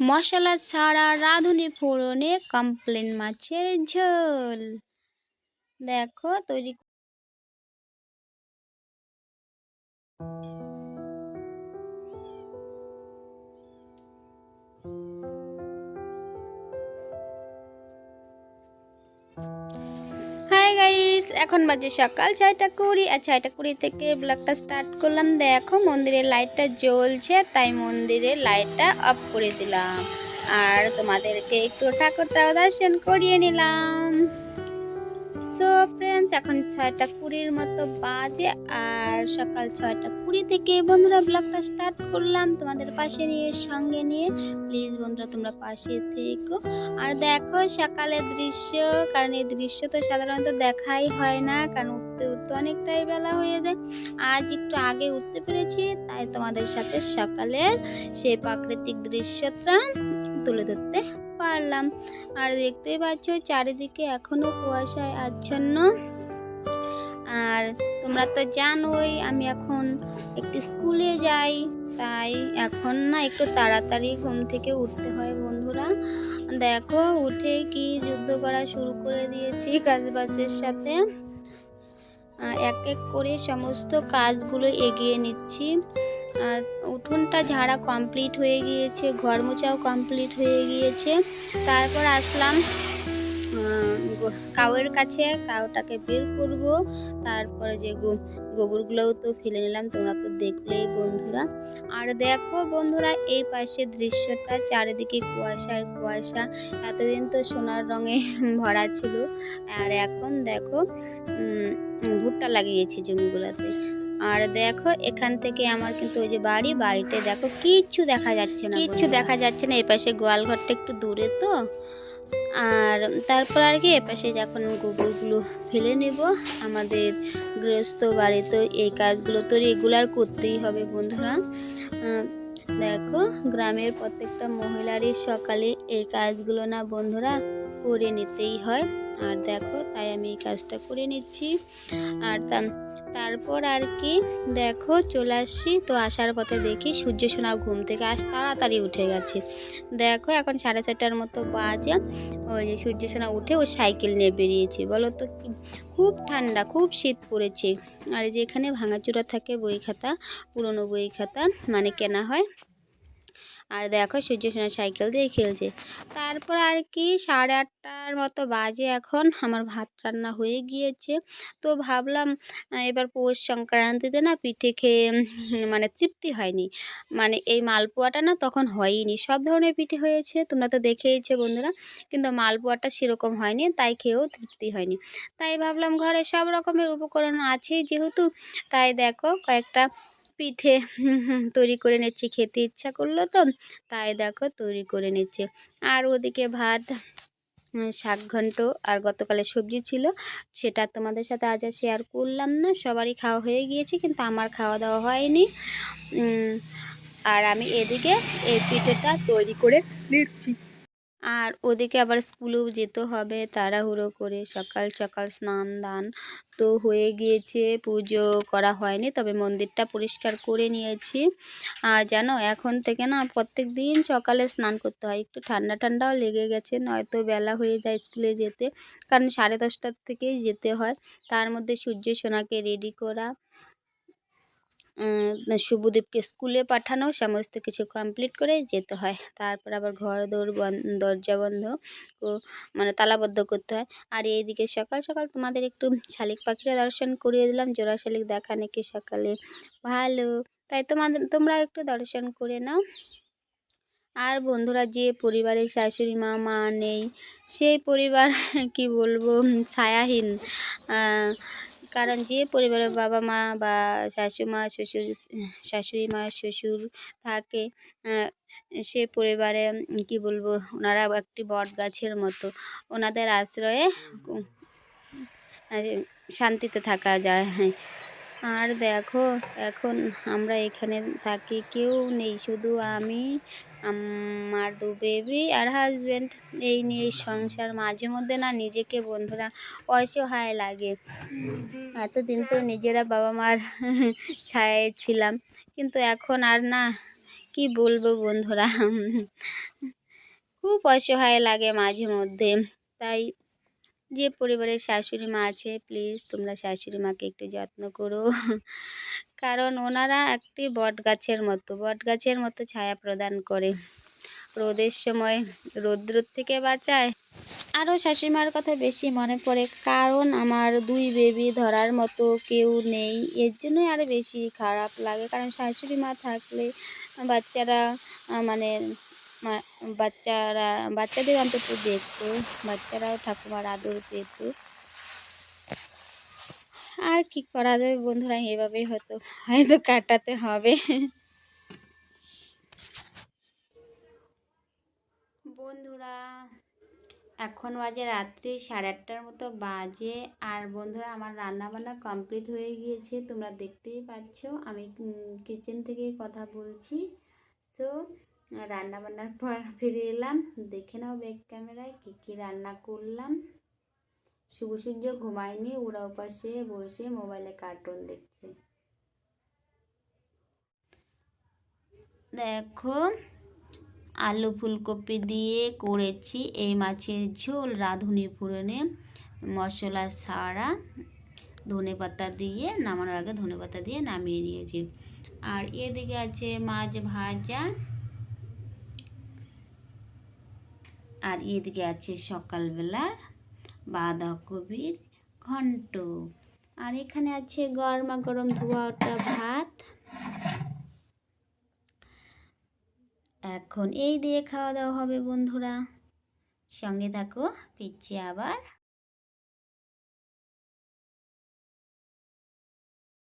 মশলা ছাড়া রাঁধুনি ফোড়নে কমপ্লেন মাছের ঝোল। দেখো তৈরি এখন বাজে সকাল, ছয়টা কুড়ি। আর ছয়টা কুড়ি থেকে ব্লগটা স্টার্ট করলাম। দেখো, মন্দিরের লাইটটা জ্বলছে, তাই মন্দিরের লাইটটা অফ করে দিলাম। আর তোমাদেরকে একটু ঠাকুরটাও দর্শন করিয়ে নিলাম। সো ফ্রেন্ডস এখন ছয়টা কুড়ির মতো বাজে আর সকাল ছয়টা কুড়ি থেকে বন্ধুরা ব্লগটা স্টার্ট করলাম তোমাদের পাশে নিয়ে, সঙ্গে নিয়ে। প্লিজ বন্ধুরা, তোমরা পাশে থেকো। আর দেখো, সকালের দৃশ্য, কারণ এই দৃশ্য তো সাধারণত দেখাই হয় না, কারণ উঠতে উঠতে অনেকটাই বেলা হয়ে যায়। আজ একটু আগে উঠতে পেরেছি, তাই তোমাদের সাথে সকালের সেই প্রাকৃতিক দৃশ্যটা তুলে ধরতে পারলাম। আর দেখতেই পাচ্ছ, চারিদিকে এখনও কুয়াশায় আচ্ছন্ন। আর তোমরা তো জানোই, আমি এখন একটি স্কুলে যাই, তাই এখন না একটু তাড়াতাড়ি ঘুম থেকে উঠতে হয় বন্ধুরা। দেখো, উঠে কি যুদ্ধ করা শুরু করে দিয়েছি কাজবাজের সাথে। এক এক করে সমস্ত কাজগুলো এগিয়ে নিচ্ছি। উঠোনটা ঝাড়া কমপ্লিট হয়ে গিয়েছে, ঘর মোছাও কমপ্লিট হয়ে গিয়েছে। তারপর আসলাম কাউয়ের কাছে, কাউটাকে বের করব। তারপরে যে গোবরগুলোও তো ফেলে নিলাম, তোমরা তো দেখলেই বন্ধুরা। আর দেখো বন্ধুরা, এই পাশে দৃশ্যটা, চারিদিকে কুয়াশায় কুয়াশা। এতদিন তো সোনার রঙে ভরা ছিল। আর এখন দেখো ভুট্টা লাগিয়েছি জমিগুলোতে। আর দেখো এখান থেকে আমার কিন্তু ওই যে বাড়ি বাড়িতে দেখো কিচ্ছু দেখা যাচ্ছে না কিচ্ছু দেখা যাচ্ছে না এপাশে গোয়াল ঘরটা একটু দূরে তো। আর তারপর আর কি এপাশে যখন গোবরগুলো ফেলে নেব আমাদের গৃহস্থ বাড়িতে এই কাজগুলো তো রেগুলার করতেই হবে বন্ধুরা। দেখো গ্রামের প্রত্যেকটা মহিলারই সকালে এই কাজগুলো না বন্ধুরা করে নিতেই হয়। আর দেখো, তাই আমি এই কাজটা করে নিচ্ছি। আর তারপর আর কি, দেখো, চলে আসছি। তো আসার পথে দেখি সূর্য সোনা ঘুম থেকে আজ তাড়াতাড়ি উঠে গেছে। দেখো, এখন সাড়ে চারটার মতো বাজে। ওই যে সূর্য সোনা উঠে ও সাইকেল নিয়ে বেরিয়েছে। বলো তো খুব ঠান্ডা, খুব শীত পড়েছে। আর যে এখানে ভাঙাচুরা থাকে বই খাতা, পুরনো বই খাতা মানে কেনা হয়। আর দেখো সূর্য সোনা সাইকেল দিয়ে খেলছে। তারপর আর কি সাড়ে আটটার মতো বাজে এখন, আমার ভাত রান্না হয়ে গিয়েছে। তো ভাবলাম এবার পৌষ সংক্রান্তিতে না পিঠে খেয়ে মানে তৃপ্তি হয়নি। মানে এই মালপোয়াটা না তখন হয়নি সব ধরনের পিঠে হয়েছে, তোমরা তো দেখেইছো বন্ধুরা। কিন্তু মালপোয়াটা সেরকম হয়নি, তাই খেয়েও তৃপ্তি হয়নি। তাই ভাবলাম ঘরে সব রকমের উপকরণ আছেই যেহেতু। তাই দেখো কয়েকটা পিঠে তৈরি করে নিচ্ছি। খেতে ইচ্ছা করল তো, তাই দেখো তৈরি করে নিচ্ছে। আর ওদিকে ভাত শাক ঘন্ট আর গতকালের সবজি ছিল, সেটা তোমাদের সাথে আজ আর শেয়ার করলাম না। সবারই খাওয়া হয়ে গিয়েছে, কিন্তু আমার খাওয়া দাওয়া হয়নি। আর আমি এদিকে এই পিঠেটা তৈরি করে নিচ্ছি। আর ওদেরকে আবার স্কুলেও যেতে হবে তাড়াহুড়ো করে। সকাল সকাল স্নান দান তো হয়ে গিয়েছে, পুজো করা হয়নি তবে মন্দিরটা পরিষ্কার করে নিয়েছি। আর জানো, এখন থেকে না প্রত্যেক দিন সকালে স্নান করতে হয়। একটু ঠান্ডা ঠান্ডাও লেগে গেছে, নয়তো বেলা হয়ে যায় স্কুলে যেতে। কারণ সাড়ে দশটার থেকেই যেতে হয়। তার মধ্যে সূর্য সোনাকে রেডি করা। শুভদীপকে স্কুলে পাঠানো, সমস্ত কিছু কমপ্লিট করে যেতে হয়। তারপর আবার ঘর দৌড় দরজা বন্ধ মানে তালাবদ্ধ করতে হয়। আর এইদিকে সকাল সকাল তোমাদের একটু শালিক পাখিরা দর্শন করিয়ে দিলাম। জোড়া শালিক দেখা নাকি সকালে ভালো। তাই তোমাদের, তোমরা একটু দর্শন করে নাও। আর বন্ধুরা, যে পরিবারে শাশুড়ি মা মা নেই, সেই পরিবার, কি বলব, ছায়াহীন। কারণ যে পরিবারের বাবা মা বা শাশুমা শ্বশুর শাশুড়ি মা শ্বশুর থাকে সে পরিবারে, কি বলব, ওনারা একটি বট গাছের মতো। ওনাদের আশ্রয়ে শান্তিতে থাকা যায়। হ্যাঁ আর দেখো, এখন আমরা এখানে থাকি, কেউ নেই, শুধু আমি আমার দু বেবি আর হাজব্যান্ড এই নিয়ে সংসার মাঝে মধ্যে না নিজেকে বন্ধুরা অসহায় লাগে। এতদিন তো নিজেরা বাবা মার ছায়ায় ছিলাম, কিন্তু এখন আর না, কি বলব বন্ধুরা? খুব অসহায় লাগে মাঝে মধ্যে। তাই যে পরিবারের শাশুড়ি মা আছে প্লিজ তোমরা শাশুড়ি মাকে একটু যত্ন করো। কারণ ওনারা একটি বট গাছের মতো, বট গাছের মতো ছায়া প্রদান করে। রোদের সময় রৌদ্র থেকে বাঁচায়। আরও শাশুড়িমার কথা বেশি মনে পড়ে, কারণ আমার দুই বেবি ধরার মতো কেউ নেই। এর জন্যই আরও বেশি খারাপ লাগে, কারণ শাশুড়ি মা থাকলে বাচ্চারা মানে বাচ্চারা, বাচ্চাদের অন্তত দেখতো, বাচ্চারাও ঠাকুমার আদর পেত। আর কি করা যাবে বন্ধুরা? এভাবেই হয়তো হয়তো কাটাতে হবে। বন্ধুরা, এখন বাজে রাত্রি সাড়ে আটটার মতো বাজে। আর বন্ধুরা, আমার রান্নাবান্না কমপ্লিট হয়ে গিয়েছে, তোমরা দেখতেই পাচ্ছ। আমি কিচেন থেকে কথা বলছি। তো, রান্নাবান্নার পর ফিরে এলাম। দেখে নাও ব্যাক ক্যামেরায় কী কী রান্না করলাম। শুভ সূর্য ঘুমায়নি, ওরা ওপাশে বসে মোবাইলে কার্টুন দেখছে। দেখো, আলু ফুলকপি দিয়ে করেছি এই মাছের ঝোল, রাঁধুনি ফুরনে, মশলা সারা ধনে পাতা দিয়ে, নামানোর আগে ধনে পাতা দিয়ে নামিয়ে নিয়েছি। আর এদিকে আছে মাছ ভাজা। আর এদিকে আছে সকালবেলার বাঁধাকপির ঘন্ট। আর এখানে আছে গরমা গরম ধোয়া ওটা ভাত। এখন এই দিয়ে খাওয়া দাওয়া হবে বন্ধুরা। সঙ্গে থাকো, ফিরছি আবার।